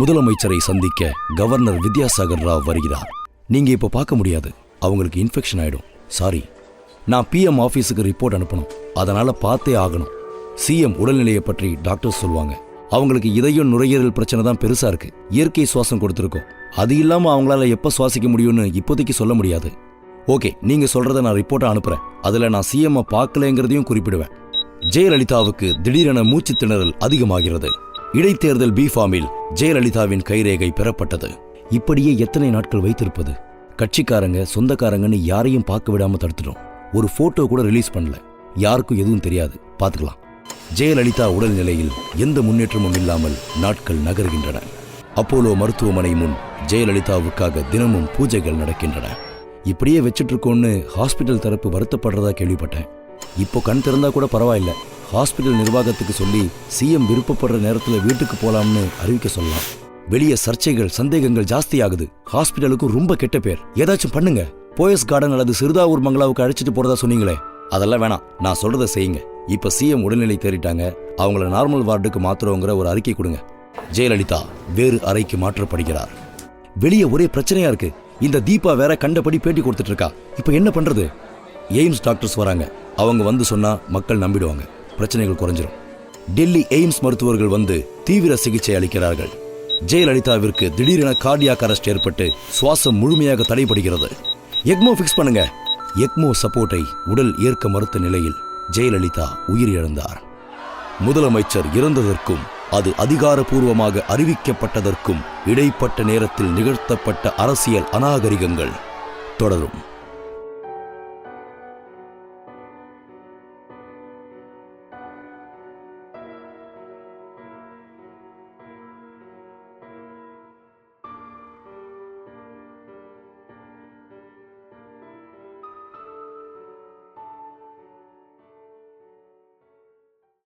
முதலமைச்சரை சந்திக்க கவர்னர் வித்யாசாகர் ராவ் வருகிறார். நீங்க இப்ப பார்க்க முடியாது. அவங்களுக்கு இன்ஃபெக்ஷன் ஆயிடும். சாரி நான் பிஎம் ஆஃபீஸுக்கு ரிப்போர்ட் அனுப்பணும். அதனால பார்த்தே ஆகணும். சிஎம் உடல்நிலையை பற்றி டாக்டர் சொல்லுவாங்க. அவங்களுக்கு இதயம் நுரையீரல் பிரச்சனை தான் பெருசா இருக்கு. இயற்கை சுவாசம் கொடுத்துருக்கோம். அது இல்லாம அவங்களால எப்ப சுவாசிக்க முடியும்னு இப்போதைக்கு சொல்ல முடியாது. ஓகே நீங்க சொல்றத நான் ரிப்போர்ட்டை அனுப்புறேன். அதுல நான் சிஎம் பார்க்கலங்கிறதையும் குறிப்பிடுவேன். ஜெயலலிதாவுக்கு திடீரென மூச்சு திணறல் அதிகமாகிறது. இடைத்தேர்தல் பி ஃபார்மில் ஜெயலலிதாவின் கைரேகை பெறப்பட்டது. இப்படியே எத்தனை நாட்கள் வைத்திருப்பது? கட்சிக்காரங்க சொந்தக்காரங்கன்னு யாரையும் பார்க்க விடாம தடுத்துட்டோம். ஒரு போட்டோ கூட ரிலீஸ் பண்ணல. யாருக்கும் எதுவும் தெரியாது. பார்த்துக்கலாம். ஜெயலலிதா உடல்நிலையில் எந்த முன்னேற்றமும் இல்லாமல் நாட்கள் நகர்கின்றன. அப்போலோ மருத்துவமனை முன் ஜெயலலிதாவுக்காக தினமும் பூஜைகள் நடக்கின்றன. இப்படியே வச்சிட்டு இருக்கோன்னு ஹாஸ்பிட்டல் தரப்பு வருத்தப்படுறதா கேள்விப்பட்டேன். இப்போ கண் திறந்தா கூட பரவாயில்ல. ஹாஸ்பிட்டல் நிர்வாகத்துக்கு சொல்லி சிஎம் விருப்பப்படுற நேரத்துல வீட்டுக்கு போலாம்னு அறிவிக்க சொல்லலாம் வெளியே சர்ச்சைகள் சந்தேகங்கள் ஜாஸ்தி ஆகுது ஹாஸ்பிட்டலுக்கும் ரொம்ப கெட்ட பேர். ஏதாச்சும் பண்ணுங்க. போயஸ் கார்டன் அல்லது சிறுதாவூர் மங்களாவுக்கு அழைச்சிட்டு போறதா சொன்னீங்களே. அதெல்லாம் வேணாம். நான் சொல்றதை செய்யுங்க. இப்ப சிஎம் உடல்நிலை தேறிட்டாங்க. அவங்கள நார்மல் வார்டுக்கு மாத்துறோங்கிற ஒரு அறிக்கை கொடுங்க. ஜெயலலிதா வேறு அறைக்கு மாற்றப்படுகிறார். வெளியே ஒரே பிரச்சனையா இருக்கு. இந்த தீபா வேற கண்டபடி பேட்டி கொடுத்துட்டு இருக்கா. இப்போ என்ன பண்றது? எய்ம்ஸ் டாக்டர்ஸ் வராங்க. அவங்க வந்து சொன்னா மக்கள் நம்பிடுவாங்க. பிரச்சனைகள் குறைஞ்சிரும். டெல்லி எய்ம்ஸ் மருத்துவர்கள் வந்து தீவிர சிகிச்சை அளிக்கிறார்கள். ஜெயலலிதாவிற்கு திடீரென கார்டியாக் அரெஸ்ட் ஏற்பட்டு சுவாசம் முழுமையாக தடைபடுகிறது. எக்மோ ஃபிக்ஸ் பண்ணுங்க. எக்மோ சப்போர்ட்டை உடல் ஏற்க மறுத்த நிலையில் ஜெயலலிதா உயிரிழந்தார். முதலமைச்சர் இறந்ததற்கும் அது அதிகாரபூர்வமாக அறிவிக்கப்பட்டதற்கும் இடைப்பட்ட நேரத்தில் நிகழ்த்தப்பட்ட அரசியல் அநாகரிகங்கள் தொடரும்.